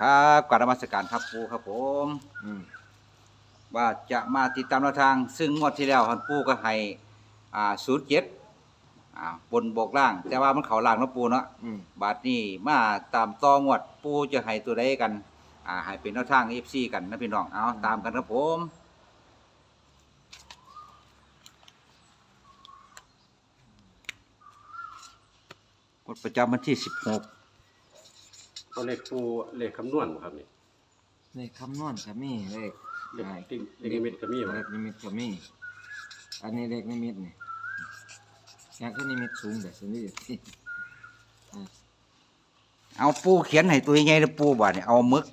ครับกราบนมัสการครับปูครับผมอืมว่าจะมาติดตามแนวทาง ซึ่งงวดที่แล้วฮันปูก็ให้อ่าศูนย์เจ็ดอ่าบนบกล่าง แต่ว่ามันเขาล่างเนาะปูเนาะอืมบาทนี้มาตามต่องวดปูจะให้ตัวใดกันอ่าให้เป็นแนวทางเอฟซีกันนะพี่น้องเอาตามกันครับผมงวดประจำวันที่สิบหก เอาเลขปูเลขคำนวณบ่ครับนี่เลขคำนวณก็มีเลขเลขที่เลขนิมิตก็มีบ่เลขนิมิตก็มี อันนี้เลขนิมิตนี่ยังก็นิมิตสูงแต่สินี่เอาปูเขียนให้ตัวใหญ่ๆเลยปูบ่เนี่ยเอามึก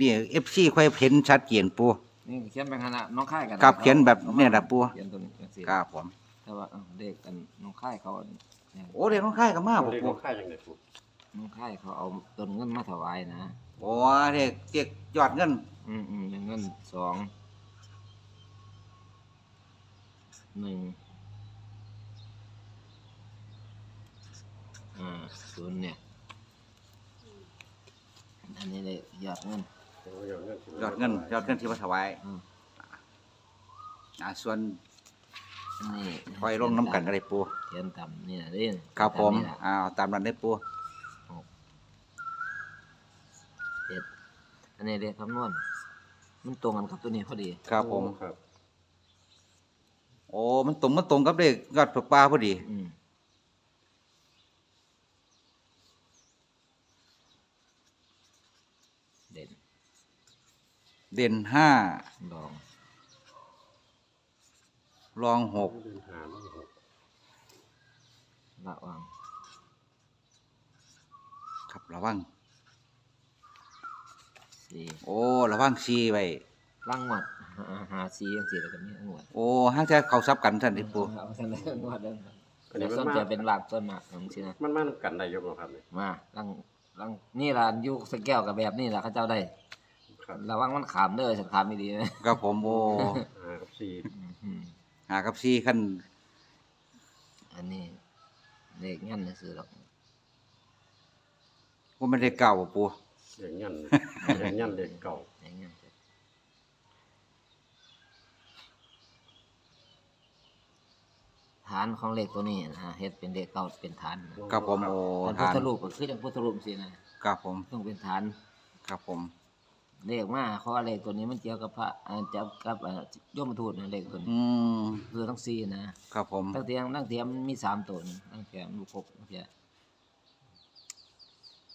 นี่เอฟซีค่อยเห็นชัดเจนปูนี่เขียนเป็นขนาดน้องค่ายกันครับเขียนแบบเนี่ยนะปู่เขียนตัวนี้จังซี่ครับผมแต่ว่าเอ้าเลขกันน้องค่ายเขาเนี่ยโอ้เด็กน้องค่ายก็มาบ่เลขปูของค่ายจังได๋ปู น้องค่ายเขาเอาต้นเงินมาถวายนะ โอ้เด็กเด็กยอดเงิน อืมอืมเงินสอง หนึ่งอ่าศูนย์เนี่ย อันนี้เลยยอดเงินโอ้ยอดเงินยอดเงินยอดเงินที่มาถวายอืม อ่าส่วนอันนี้คอยลงน้ำกันก็ได้ปู เขียนต่ำนี่นะเด้นครับผมตานี่ล่ะอ้าวตามนั้นได้ปู เจ็ดอันนี้เลขคำนวณมันตรงกันกับตัวนี้พอดีครับผม ครับ โอ้ มันตรงมันตรงกับเลขยอดผักปลาพอดี อืมเด่นเด่นห้าลองรองหกเดือนหาลงหกระวังครับระวัง สี่โอ้ระวังซีไว้ร่างหวัดหาหาสี่ยังสี่แล้วกันนี่หวัดโอ้ห้างจะเขาซับกันท่านที่ปูเอาท่านได้หวัดเด้ออันแต่นี้มันส่วนมาจะเป็นหลักส่วนมากของสินะมันมานํกันได้อยู่บ่ครับนี่มาร่างร่างนี่ล่ะอยุคสแก้วกับแบบนี้ล่ะเขาเจ้าได้ครับระวังมันขามเด้อฉันขามไม่ดีนะครับผมโอ้ห้ากับสี่อืมหากับซีขั้นอันนี้เลขงั้นนะซื้อหรอกว่าไม่ได้เก่าบ่ปู เลขเงินเลขเงินเลขเก่าอย่างงั้นฐานของเลขตัวนี้นะเฮ็ดเป็นเลขเก่าเป็นฐานนะครับผมโอ้อันพุทาทนธรูปก็คือจังพุทธรูปสินะครับผมต้องเป็นฐานครับผม เลขมาเพราะว่าเลขตัวนี้มันเกี่ยวกับพระเอ่อเกี่ยวกับเอ่อยมทูตนะเลขตัวนี้อืมคือทั้งสี่นะครับผมตั้งเทียมตั้งเทียมมีสามตัวนี่ตั้งเทียมลูกครบตั้งเทียม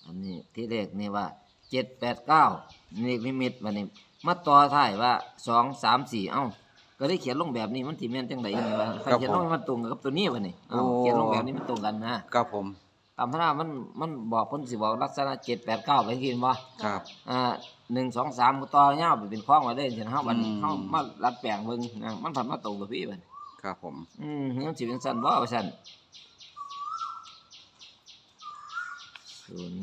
อันนี้ที่เลขนี่ว่า เจ็ดแปดเก้านี่นิมิตวันนี้มาต่อท้ายว่าสองสามสี่เอ้า ก็ได้เขียนลงแบบนี้มันสิแม่นจังได๋นี่ว่าใครเขียนลงให้มันตรงกับตัวนี้วะนี่เอ้าเขียนลงแบบนี้มันตรงกันนะครับผม ตามธรรมดามันมันบอกเพิ่นสิบอกลักษณะ7 8 9ไปกินบ่ครับ อ่า1 2 3ก็ต่อยาวไปเป็นคล้องไว้เลยจังเฮาบัดอืม เฮามารัดแปลงเบิ่งนะมันผันมาตรงกับพี่บัดครับผม อืมยังสิเป็นซั่นบ่ว่าซั่นศูนย์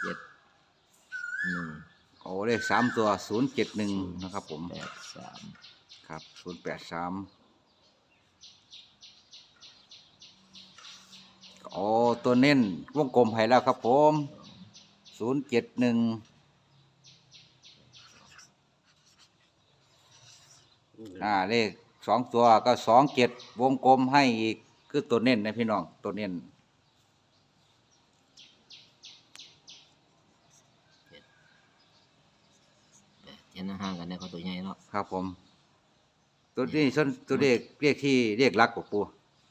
เจ็ดหนึ่ง โอ้เลขสามตัวศูนย์เจ็ดหนึ่งนะครับผม แปดสามครับศูนย์แปดสามโอ้ตัวเน้นวงกลมให้แล้วครับผมศูนย์เจ็ดหนึ่งอ่าเลขสองตัวก็สองเจ็ดวงกลมให้อีก คือตัวเน้นนะพี่น้องตัวเน้น แปดเจ็ดห่างกันเนี่ยเขาตัวใหญ่เนาะครับผม ตัวนี้ส่วนตัวเลขเรียกที่เรียกรักกว่าปู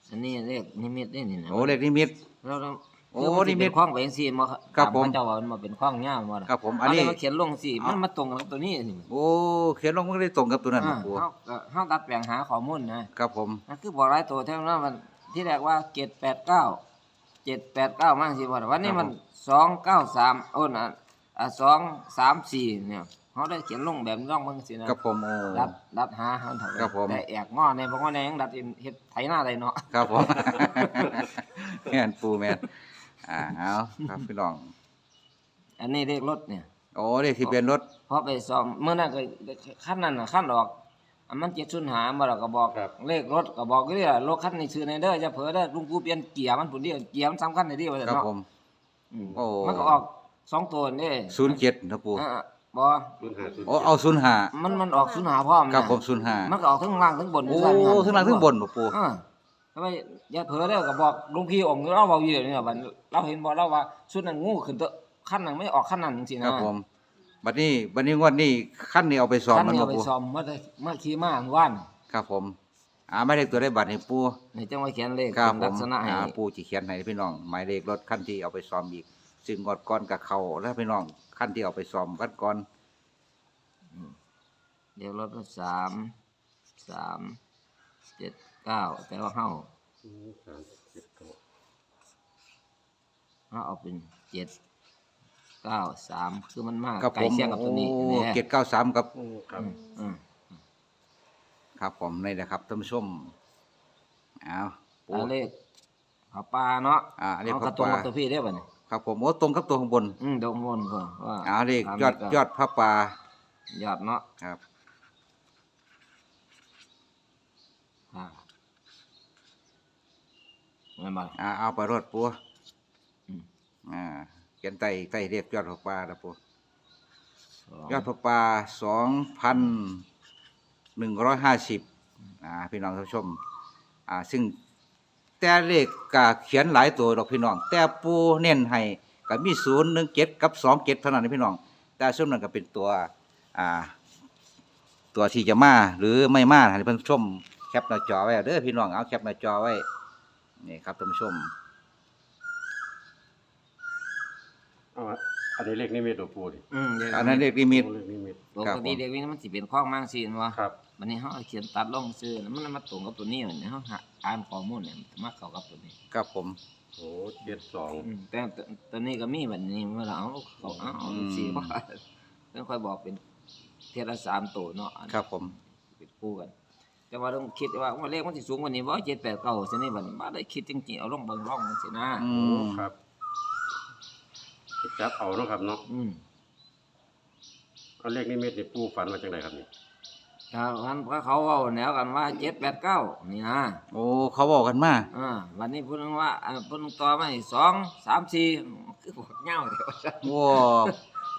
อันนี้เลขนิมิตนี่นี่นะโอ้เลขนิมิต แล้วเราโอ้คือมันสินิมิตเป็นข้องไปจังซี่มาครับผมตาพะเจ้าว่ามันมาเป็นข้องยาวมาล่ะครับผม อัอันนนี้นี้มาเขียนลงสิมันมาตรงกับตัวนี้นี่โอ้เขียนลงมันก็ได้ตรงกับตัวนั้นอ่านะปูเฮาก็เฮาตัดแปลงหาข้อมูลนะครับผมนั่นคือบอกหลายตัวแท้นั้นมันที่แรกว่า789 789มาสิบ่ล่ะวันนี้มัน293โอ้น่ะอะ234เนี่ย เฮาได้เขียนลงแบบนี้ลองเบิ่งสินะครับผมโอ้รัดรัดหาเฮาเท่าครับผม แต่แอกงอในบ่งอในยังรัดเฮ็ดไถนาได้เนาะ ครับผม แม่นปูแม่นอ่าเอาครับพี่น้อง อันนี้เลขรถเนี่ย โอ้เลขที่เป็นรถพอไปซ่อมเมื่อนั้นก็ขั้นนั้นน่ะขั้นออกอันมันเจ็ดชุนหาบ่ล่ะก็บอกครับ เลขรถก็บอกเด้อรถคันนี้ซื้อในเด้อจะเผลอเด้อลุงกูเปลี่ยนเกียร์มันพุ่นเดียวเกียร์มันสำคัญในเดียวว่าซั่นครับเนาะผม อืมโอ้ มันก็ออกสองตัวนี่ศูนย์เจ็ดนะปูเออ บ่ศูนย์ห้าศูนย์โอ้เอาศูนย์ห้ามันมันออกศูนย์หาพร้อมนะครับผมศูนย์ห้ามันก็ออกทั้งล่างทั้งบนโอ้ด้วยกันทั้งล่างทั้งบนบ่ปูเออทำไมอย่าเผลอเด้อก็บอกหลุงพี่องค์เราเว้าอยู่เดี๋ยวนี้บัดเราเห็นบ่เราว่าชุดนั้นงูขึ้นตัวขั้นนั้นไม่ออกขั้นนั้นจังซี่คนะรับผมบัดนี้บัดนี้งวดนี้ขั้นนี้เอาไปซ้อมขั้นมันนี้บ่เอาไปปูซ้อมเมื่อได้เมื่อขี่มาว่านครับผมอ่าไม่ได้ตัวได้บัตรให้ปูนี่จังว่าเขียนเลขครับเป็นผลัมกษณะให้ อ่าปูจะเขียนให้พี่น้อง หมายเลขรถขั้นที่เอาไปซ้อมอีก ซึ่งงวดก่อนกับเขาแล้วพี่น้อง ขั้นที่เอาไปซ้อมกันก่อนเดี๋ยวรถสามสามเจ็ดเก้าแต่ว่าเฮาอืมสามเจ็ดเก้าเฮาเอาเป็นเจ็ดเก้าสามคือมันมากครับไกลผมเสียงกับตัวนี้โอ้เนี่ยเจ็ดเก้าสามครับโอ้ครับอืมอืมครับผมนี่แหละครับท่านผู้ชมเอาปูอันเลขผาปลาเนาะอ่าเลขเอาผาปลากระตรงกับตัวพี่ได้ป่ะเนี่ย ครับผมโอ้ตรงกับตัวข้างบนอืมดงบนก็ว่าอ่าเลขตามยอดนี้ก็ยอดพระป่ายอดเนาะครับอ่าเงินบ่อ่าเอาไปรถปูอืม อ่าเขียนใต้ใต้เรียกยอดพระป่าแล้วปูสองยอดพระป่าสองพันหนึ่งร้อยห้าสิบอ่าพี่น้องท่านผู้ชมอ่าซึ่ง แต่เลขกะเขียนหลายตัวดอกพี่น้อง แต่ปูเน้นให้ก็มีศูนย์หนึ่งเจ็ดกับสองเจ็ดเท่านั้นนะพี่น้อง แต่ส่วนนั้นก็เป็นตัวอ่าตัวที่จะมาหรือไม่มาให้ท่านผู้ชมแคปหน้าจอไว้เด้อพี่น้องเอาแคปหน้าจอไว้นี่ครับท่านผู้ชม เอาอะ อันนี้เลขนิมิตตัวปูดิอืมเดี๋ยวอันนั้นเลขลิมิตโอ้เลขนิมิตปกติเด็กวิ่งมันสิเป็นข้องมากสิเห็นบ่ครับ วันนี้เขาเอาเขียนตัดลงซื้อแล้วมันมาตรงกับตัวนี้มันเขาหาอ่านข้อมูลเนี่ยมันมาเข้ากับตัวนี้ครับผม โอ้เจ็ดสอง อืมแต่ตัวตัวนี้ก็มีแบบนี้เมื่อเราเอาเขาเอาเอาอืมสี่ว่าต้องค่อยบอกเป็นเทียละสามตัวเนาะอันครับผม เป็นคู่กัน แต่ว่าต้องคิดว่าว่าเลขมันสิสูงกว่านี้บ่เจ็ดแปดเก้าสินี่บัดนี้บ่ได้คิดจริงๆเอาลงเบิ่งร่องมันสินะ อืโอ้มครับ จับเอาเนาะครับเนาะอืมเอาเลขนิมิตนี่ปูฝันมาจังไดครับนี่ถ้าวันก็เขาเอาแนวกันว่าเจ็ดแปดเก้านี่นะโอ้ เขาบอกกันมาอ่าวันนี้พูดถึงว่าอ่าพูดถึงต่อมาอีกสองสามสี่คือบอกเงาเดี๋ยวว่าซั่นว้า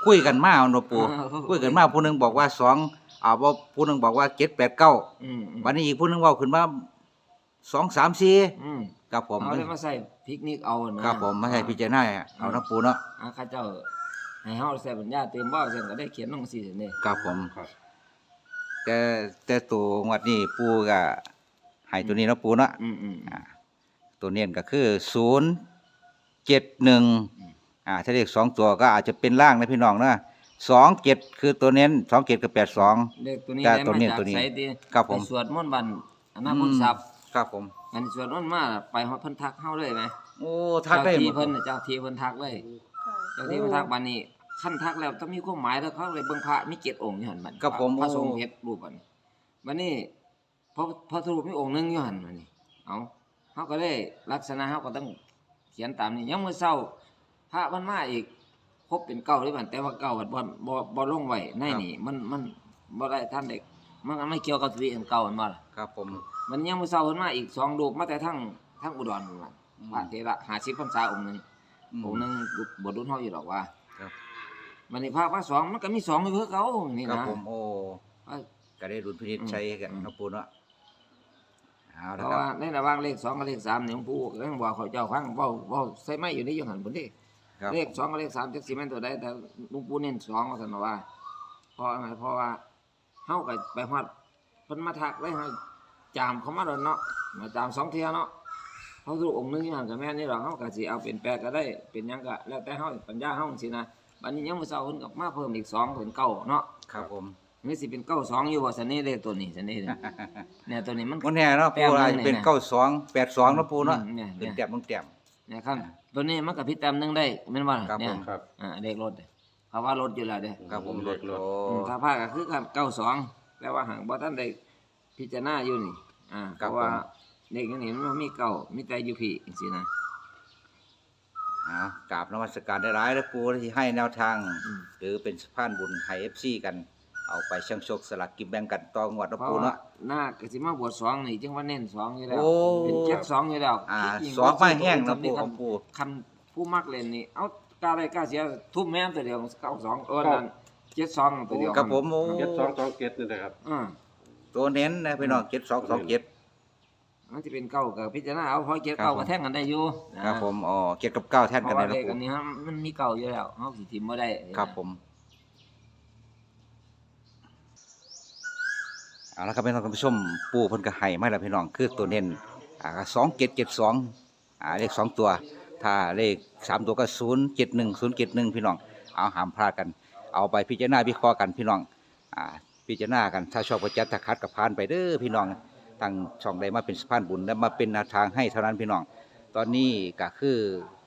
คุยกันมาเอาเนาะปูอ่าคุยกันมาผู้หนึงบอกว่าสองอ่าว่าผู้หนึงบอกว่าเจ็ดแปดเก้าอืมอืมวันนี้อีกผู้หนึงเว่าขึ้นมาสองสามสี่อืมครับผม เอาเลยมาใส่ พิกนิกเอานะครับผมไม่ใช่พิจารณาเอาน้ำปูเนาะอ่าข้าเจ้าให้เฮาใส่ปัญญาเต็มบ่เส้นก็ได้เขียนลงสี่เส้นนี่ครับผมครับแต่แต่ตัวงวดนี้ปูก็ให้ตัวนี้เนาะปูเนาะอืมอืมอ่าตัวเน้นก็คือศูนย์เจ็ดหนึ่งอืมอ่าถ้าเลขสองตัวก็อาจจะเป็นล่างนะพี่น้องนะสองเจ็ดคือตัวเน้นสองเจ็ดกับแปดสองเลขตัวนี้แต่ได้ตัวมานี้จากตัวนี้ไสติครับผม ไปสวดมนต์บันอนาคตทรัพย์ครับผม อันสวดมนต์มาไปฮอดเพิ่นทักเฮาเลยไหมโอ้ทักได้เจ้าหมที่ดเพิ่นน่ะเจ้าที่เพิ่นทักเลย ค่ะ เจ้าที่เพิ่นทักบัดนี้ขั้นทักแล้วต้องมีความหมายแล้วเขาเลยเบิ่งพระมีเจ็ดองค์อยู่หั่นบัดนี้ครับผมพระทรงเฮ็ดรูปบัดนี้บัดนี้พระพระรูปมีองค์หนึงอยู่หั่นบัดนี้เอาเฮาก็เลยลักษณะเฮาก็ต้องเขียนตามนี้ยังมื้อเช้าพระมันมาอีกครบเป็นเก้าเลยบัดแต่ว่าเก้าบัดบ่บ่บ่ลงไว้ในนี่มันมันบ่ได้ท่านเด็ก มันก็ไม่เกี่ยวกับทวีอันเก่าอันบ่ล่ะครับผม มันยังมื้อเช้าเพิ่นมาอีกสองรูปมาแต่ทั้งทั้งอุดรนั่นล่ะอืม พระเถระ50พรรษาองค์หนึงอืมองค์หนึงบ่รุ่นเฮาอยู่ดอกว่าครับ มันนี่พระพระสองมันก็มีสองอยู่คือเก่านี่ครับนะ ผมโอ้เอ้ยก็ได้รุนพินิจใช้กันอืม ครับปูเนาะเอาเพละราะครับว่าในระหว่างเลข2กับเลข3นี่หลวงปู่ก็ยังบอกเขาเจ้าฟังเว้าเว้าใส่ไม้อยู่ในอยู่หั่นพุ่นเด้ ครับเลข2กับเลข3จักสิแม่นตัวใดแต่หลวงปู่เน้น2ว่าซั่นว่าเพราะอะไรเพราะว่า เฮาก็ไปฮอดเพิ่นมาทักเลยเฮาจามเขามาโดนเนาะมาจามสองเที่ยเนาะเขาสู่องค์หนึงอย่างกับแม่นี่หรอกเขาก็สิเอาเป็นแปดก็ได้เป็นหยังก็แล้วแต่เขาปัญญาเขาสินะบัดนี้ยังมื้อเช้าเพิ่นก็มาเพิ่มอีกสองเป็นเก้าเนาะครับผมมีสิเป็นเก้าสองอยู่บ่สันนี่เลขตัวนี้สันนี่เนี่ยเนี่ยตัวนี้มันวันแน่เนาะแต้ปูมหนึ่งอาจจะเป็นเนี่ยเก้าสองแปดสองเนาะปูเนาะอืมเนี่ยเป็นเนี่ยแต้มมึงแต้มเนี่ยครับตัวนี้มันก็พิดแต้มหนึงได้แม่นบ่ล่ะครับเนี่ยผมครับอ่าเลขรถ เนี่ยเขาว่ารถอยู่แล้วเด้ครับผมเลขรถโอ้อืมถ้าภาคก็คือครับเก้าสองแต่ว่าหางบ่ทันได้พิจารณาอยู่นี่ อ่าเพราะว่าเลขอย่างนี้มันบ่มีเก้ามีแต่อยู่พี่จังซี่นะ เอากราบนมัสการได้หลายแล้วปูที่ให้แนวทาง อืม หรือเป็นสะพานบุญให้เอฟซีกัน เอาไปเช่างโชคสลักกินแบ่งกันต่องวดเนาะเพราะปูว่าเนาะ หน้าก็สิมาบวชสองนี่จึงว่าเน้นสองอยู่แล้วโอ้ เป็นเจ็ดสองอยู่แล้วอ่าจริๆสองมาว่าแห้งตัวเนาะปูของปูคันผู้มักเล่นนี่เอา กล้าได้กล้าเสียทุ่มแม่นตัวเดียวเก้าสองเออนั่นเจ็ดสองตัวเดียวครับผมโอ้เจ็ดสองสองเจ็ดนี่นะครับอืมตัวเน้นนะพี่น้องเจ็ดสองสองเจ็ดมันจะเป็นเก้ากับพิจารณาเอาเพราะเจ็ดเก้าครับผมก็แท่งกันได้อยู่นะครับผมอ๋อเจ็ดกับเก้าแท่นเพกันราะเลว่ายเลนะขปูอันนี้ฮะมันมีเก้าอยู่แล้วเขาสิทิมบ่ได้ครับผมเอาละครับพี่น้องท่านผู้ชมปูเพิ่นก็ให้มาแล้วพี่น้องคือตัวเน้นอ่าสองเจ็ดเจ็ดสองอ่าเลขสองตัว ถ้าเลขสามตัวก็ศูนย์เจ็ดหนึ่งศูนย์เจ็ดหนึ่งพี่น้อง เอาหามพลาดกัน เอาไปพิจารณาวิเคราะห์กันพี่น้อง อ่า พิจารณากัน ถ้าชอบก็จัดถ้าคัดกับพานไปเด้อพี่น้องทางช่องใดมาเป็นสะพานบุญและมาเป็นนวทางให้เท่านั้นพี่น้อง ตอนนี้ก็คือ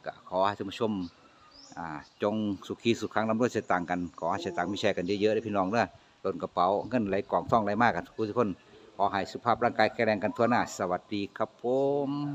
ก็ขอให้ท่านผู้ชมจงสุขีสุขขังร่ำรวยเสียตังกันขอให้เสตังมีแชร์กันเยอะๆเลยพี่น้องเด้อต้นกระเป๋าเงินไหลกล่องท่องไหลมากกันทุกคนขอให้สุขภาพร่างกายแข็งแรงกันทั่วหน้า สวัสดีครับผม